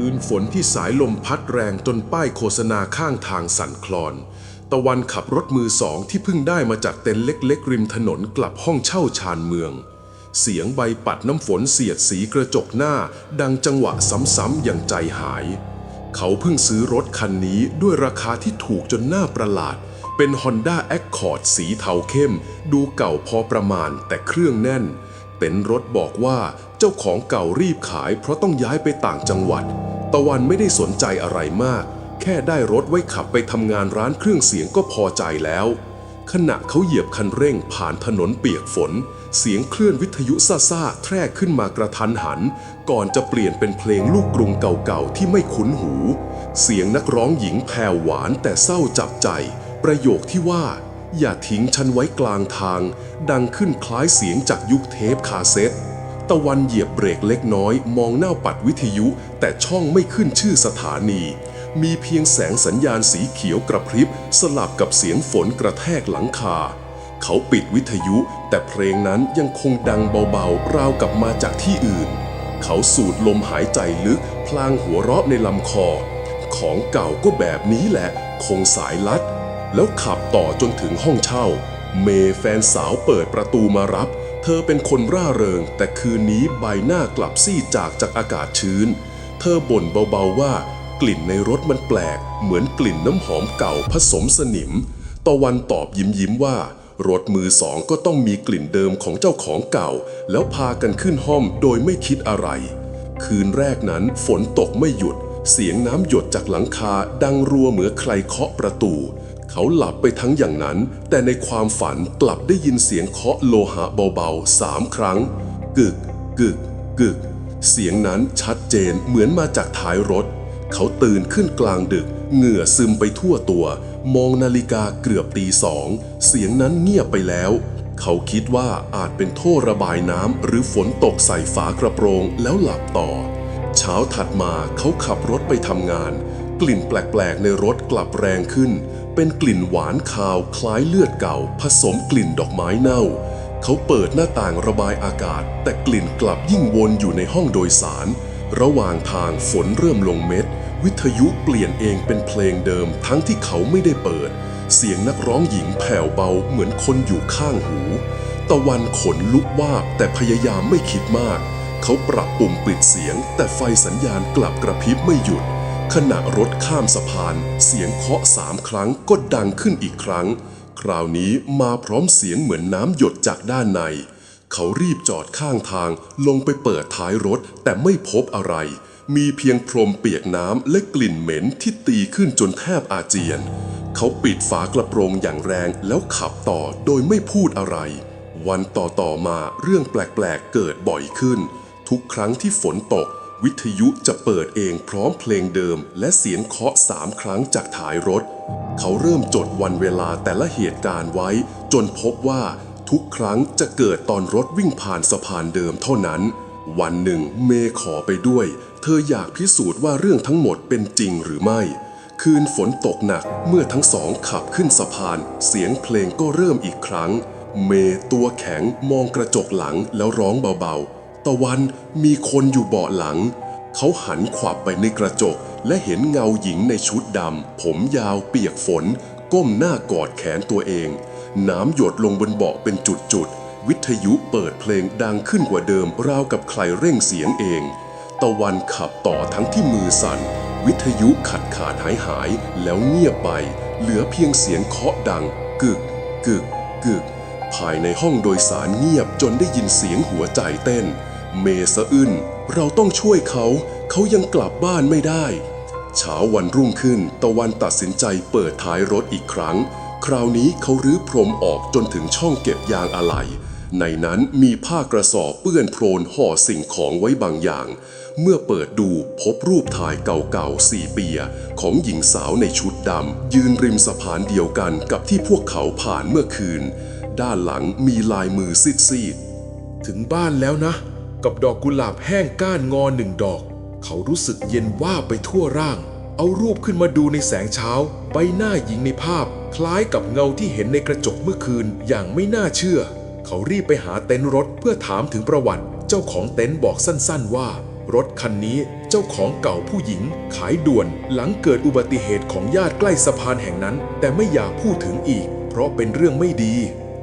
คืนฝนที่สายลมพัดแรงจนป้ายโฆษณาข้างทางสั่นคลอน ตะวันขับรถมือสองที่เพิ่งได้มาจากเต็นท์เล็ก ๆ ริมถนนกลับห้องเช่าชานเมือง เสียงใบปัดน้ำฝนเสียดสีกระจกหน้า ดังจังหวะซ้ำๆอย่างใจหาย เขาเพิ่งซื้อรถคันนี้ด้วยราคาที่ถูกจนน่าประหลาด เป็น Honda Accord สีเทาเข้ม ดูเก่าพอประมาณแต่เครื่องแน่นเต็นรถบอกว่าเจ้าของเก่ารีบขายเพราะต้องย้ายไปต่างจังหวัด ตะวันไม่ได้สนใจอะไรมาก แค่ได้รถไว้ขับไปทำงานร้านเครื่องเสียงก็พอใจแล้ว ขณะเขาเหยียบคันเร่งผ่านถนนเปียกฝน เสียงคลื่นวิทยุซ่าๆแทรกขึ้นมากระทันหัน ก่อนจะเปลี่ยนเป็นเพลงลูกกรุงเก่าๆที่ไม่คุ้นหู เสียงนักร้องหญิงแผ่วหวานแต่เศร้าจับใจ ประโยคที่ว่า อย่าทิ้งฉันไว้กลางทาง ดังขึ้นคล้ายเสียงจากยุคเทปคาเซ็ต ตะวันเหยียบเบรกเล็กน้อย มองหน้าปัดวิทยุ แต่ช่องไม่ขึ้นชื่อสถานี มีเพียงแสงสัญญาณสีเขียวกระพริบ สลับกับเสียงฝนกระแทกหลังคา เขาปิดวิทยุ แต่เพลงนั้นยังคงดังเบาๆ ราวกับมาจากที่อื่น เขาสูดลมหายใจลึก พลางหัวเราะในลำคอ ของเก่าก็แบบนี้แหละ คงสายลัด แล้วขับต่อจนถึงห้องเช่า เมย์แฟนสาวเปิดประตูมารับ ธอเป็นคนร่าเริง แต่คืนนี้ใบหน้ากลับซีดจากจากอากาศชื้น เธอบ่นเบาๆว่า กลิ่นในรถมันแปลก เหมือนกลิ่นน้ำหอมเก่าผสมสนิม ตะวันตอบยิ้มยิ้มๆว่ารถมือสองก็ต้องมีกลิ่นเดิมของเจ้าของเก่า แล้วพากันขึ้นห้องโดยไม่คิดอะไร คืนแรกนั้นฝนตกไม่หยุด เสียงน้ำหยดจากหลังคาดังรัวเหมือนใครเคาะประตู เขาหลับไปทั้งอย่างนั้น แต่ในความฝันกลับได้ยินเสียงเคาะโลหะเบาๆสามครั้ง กึก กึก กึก เสียงนั้นชัดเจนเหมือนมาจากท้ายรถ เขาตื่นขึ้นกลางดึก เหงื่อซึมไปทั่วตัว มองนาฬิกาเกือบตีสอง เสียงนั้นเงียบไปแล้ว เขาคิดว่าอาจเป็นท่อระบายน้ำหรือฝนตกใส่ฝากระโปรงแล้วหลับต่อ เช้าถัดมาเขาขับรถไปทำงาน กลิ่นแปลกๆในรถกลับแรงขึ้น เป็นกลิ่นหวานคาวคล้ายเลือดเก่า ผสมกลิ่นดอกไม้เน่า เขาเปิดหน้าต่างระบายอากาศ แต่กลิ่นกลับยิ่งวนอยู่ในห้องโดยสาร ระหว่างทางฝนเริ่มลงเม็ด วิทยุเปลี่ยนเองเป็นเพลงเดิม ทั้งที่เขาไม่ได้เปิด เสียงนักร้องหญิงแผ่วเบาเหมือนคนอยู่ข้างหู ตะวันขนลุกวาบแต่พยายามไม่คิดมาก เขาปรับปุ่มปิดเสียง แต่ไฟสัญญาณกลับกระพริบไม่หยุด ขณะรถข้ามสะพาน เสียงเคาะสามครั้งก็ดังขึ้นอีกครั้ง คราวนี้มาพร้อมเสียงเหมือนน้ำหยดจากด้านใน เขารีบจอดข้างทางลงไปเปิดท้ายรถแต่ไม่พบอะไร มีเพียงพรมเปียกน้ำและกลิ่นเหม็นที่ตีขึ้นจนแทบอาเจียน เขาปิดฝากระโปรงอย่างแรงแล้วขับต่อโดยไม่พูดอะไร วันต่อๆมาเรื่องแปลกๆเกิดบ่อยขึ้น ทุกครั้งที่ฝนตก วิทยุจะเปิดเองพร้อมเพลงเดิม และเสียงเคาะสามครั้งจากท้ายรถ เขาเริ่มจดวันเวลาแต่ละเหตุการณ์ไว้ จนพบว่าทุกครั้งจะเกิดตอนรถวิ่งผ่านสะพานเดิมเท่านั้น วันหนึ่งเมย์ขอไปด้วย เธออยากพิสูจน์ว่าเรื่องทั้งหมดเป็นจริงหรือไม่ คืนฝนตกหนักเมื่อทั้งสองขับขึ้นสะพาน เสียงเพลงก็เริ่มอีกครั้ง เมย์ตัวแข็งมองกระจกหลังแล้วร้องเบาๆ ตะวันมีคนอยู่เบาะหลัง เขาหันขวับไปในกระจก และเห็นเงาหญิงในชุดดำ ผมยาวเปียกฝน ก้มหน้ากอดแขนตัวเอง น้ำหยดลงบนเบาะเป็นจุดๆ วิทยุเปิดเพลงดังขึ้นกว่าเดิม ราวกับใครเร่งเสียงเอง ตะวันขับต่อทั้งที่มือสั่น วิทยุขาดขาดหายหายแล้วเงียบไป เหลือเพียงเสียงเคาะดัง กึก กึก กึกภายในห้องโดยสารเงียบจนได้ยินเสียงหัวใจเต้น เมสะอึนเราต้องช่วยเขา เขายังกลับบ้านไม่ได้ เช้าวันรุ่งขึ้นตะวันตัดสินใจเปิดท้ายรถอีกครั้ง คราวนี้เขารื้อพรมออกจนถึงช่องเก็บยางอะไหล่ในนั้นมีผ้ากระสอบเปื้อนโคลนห่อสิ่งของไว้บางอย่าง เมื่อเปิดดูพบรูปถ่ายเก่าๆสี่เปีย ของหญิงสาวในชุดดำ ยืนริมสะพานเดียวกันกับที่พวกเขาผ่านเมื่อคืน ด้านหลังมีลายมือซีดๆถึงบ้านแล้วนะ กับดอกกุหลาบแห้งก้านงอหนึ่งดอก เขารู้สึกเย็นว่าไปทั่วร่าง เอารูปขึ้นมาดูในแสงเช้า ใบหน้าหญิงในภาพ คล้ายกับเงาที่เห็นในกระจกเมื่อคืนอย่างไม่น่าเชื่อ เขารีบไปหาเต็นท์รถเพื่อถามถึงประวัติ เจ้าของเต็นท์บอกสั้นๆว่า รถคันนี้เจ้าของเก่าผู้หญิง ขายด่วนหลังเกิดอุบัติเหตุของญาติใกล้สะพานแห่งนั้น แต่ไม่อยากพูดถึงอีก เพราะเป็นเรื่องไม่ดี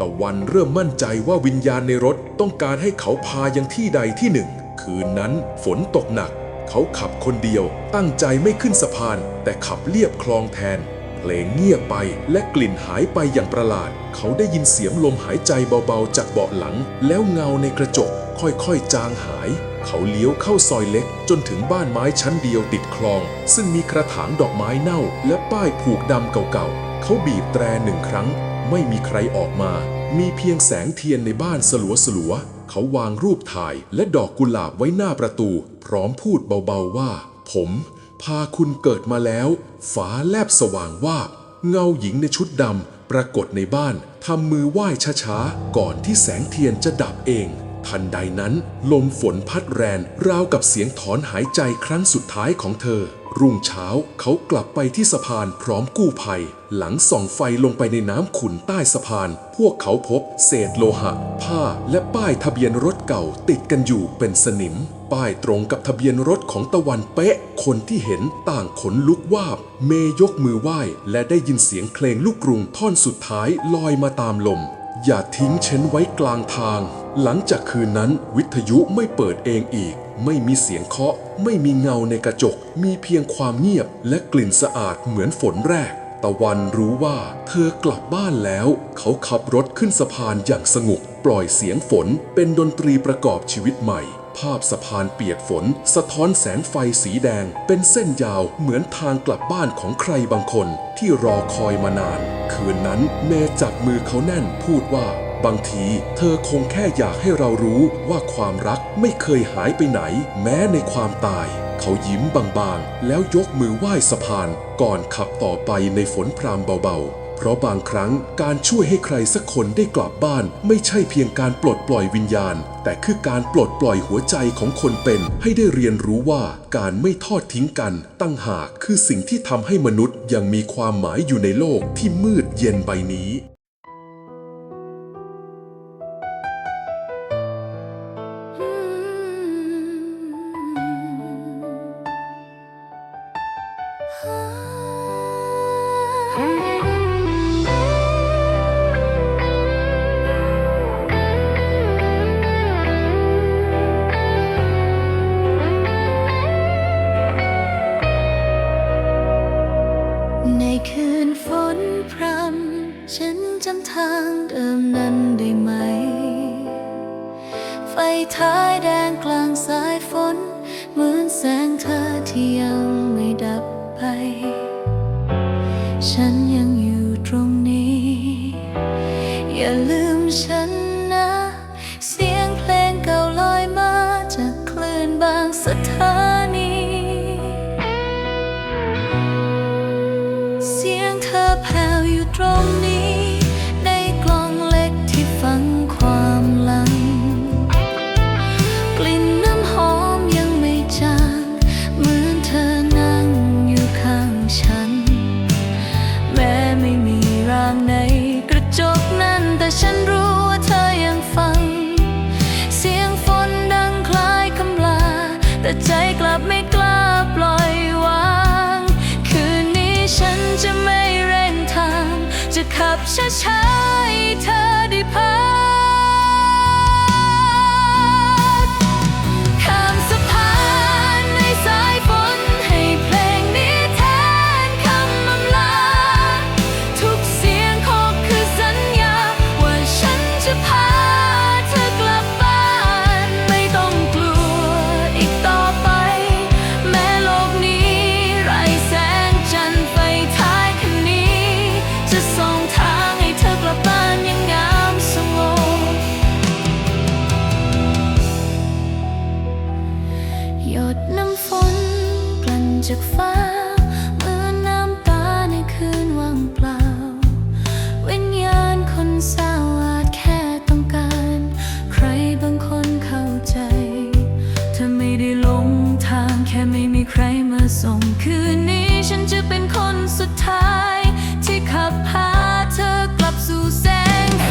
ตะวันเริ่มมั่นใจว่าวิญญาณในรถต้องการให้เขาพายังที่ใดที่หนึ่ง คืนนั้นฝนตกหนัก เขาขับคนเดียว ตั้งใจไม่ขึ้นสะพาน แต่ขับเลียบคลองแทน เพลงเงียบไปและกลิ่นหายไปอย่างประหลาด เขาได้ยินเสียงลมหายใจเบาๆจากเบาะหลัง แล้วเงาในกระจกค่อยๆจางหาย เขาเลี้ยวเข้าซอยเล็กจนถึงบ้านไม้ชั้นเดียวติดคลอง ซึ่งมีกระถางดอกไม้เน่า และป้ายผูกดำเก่าๆ เขาบีบแตรหนึ่งครั้ง ไม่มีใครออกมา มีเพียงแสงเทียนในบ้านสลัวๆเขาวางรูปถ่ายและดอกกุหลาบไว้หน้าประตู พร้อมพูดเบาๆว่า ผม พาคุณเกิดมาแล้วฟ้าแลบสว่างว่า เงาหญิงในชุดดำปรากฏในบ้านทำมือไหว้ช้าๆ ก่อนที่แสงเทียนจะดับเอง ทันใดนั้น ลมฝนพัดแรงราวกับเสียงถอนหายใจครั้งสุดท้ายของเธอ รุ่งเช้าเขากลับไปที่สะพานพร้อมกู้ภัย หลังส่องไฟลงไปในน้ำขุ่นใต้สะพาน พวกเขาพบเศษโลหะ ผ้าและป้ายทะเบียนรถเก่าติดกันอยู่เป็นสนิม ป้ายตรงกับทะเบียนรถของตะวันเป๊ะ คนที่เห็นต่างขนลุกวาบ เมยกมือไหว้ และได้ยินเสียงเพลงลูกกรุงท่อนสุดท้ายลอยมาตามลม อย่าทิ้งฉันไว้กลางทาง หลังจากคืนนั้นวิทยุไม่เปิดเองอีก ไม่มีเสียงเคาะ ไม่มีเงาในกระจก มีเพียงความเงียบ และกลิ่นสะอาดเหมือนฝนแรก ตะวันรู้ว่าเธอกลับบ้านแล้ว เขาขับรถขึ้นสะพานอย่างสงบปล่อยเสียงฝนเป็นดนตรีประกอบชีวิตใหม่ ภาพสะพานเปียกฝน สะท้อนแสงไฟสีแดง เป็นเส้นยาวเหมือนทางกลับบ้านของใครบางคนที่รอคอยมานาน คืนนั้นเมย์จับมือเขาแน่นพูดว่า บางที เธอคงแค่อยากให้เรารู้ว่าความรักไม่เคยหายไปไหน แม้ในความตาย เขายิ้มบางๆ แล้วยกมือไหว้สะพาน ก่อนขับต่อไปในฝนพรามเบาๆ เพราะบางครั้งการช่วยให้ใครสักคนได้กลับบ้าน ไม่ใช่เพียงการปลดปล่อยวิญญาณ แต่คือการปลดปล่อยหัวใจของคนเป็น ให้ได้เรียนรู้ว่าการไม่ทอดทิ้งกัน ตั้งหากคือสิ่งที่ทำให้มนุษย์ยังมีความหมายอยู่ในโลกที่มืดเย็นใบนี้ ในคืนฝนพรำฉันจำทางเดิมนั้นได้ไหม ไฟท้ายแดงกลาง ยงเธ ช้าให้เธอได้พัก ลงทางแค่ไม่มีใครมาส่งคืนนี้ ฉันจะเป็นคนสุดท้าย ที่ขับพาเธอกลับสู่แสงไฟ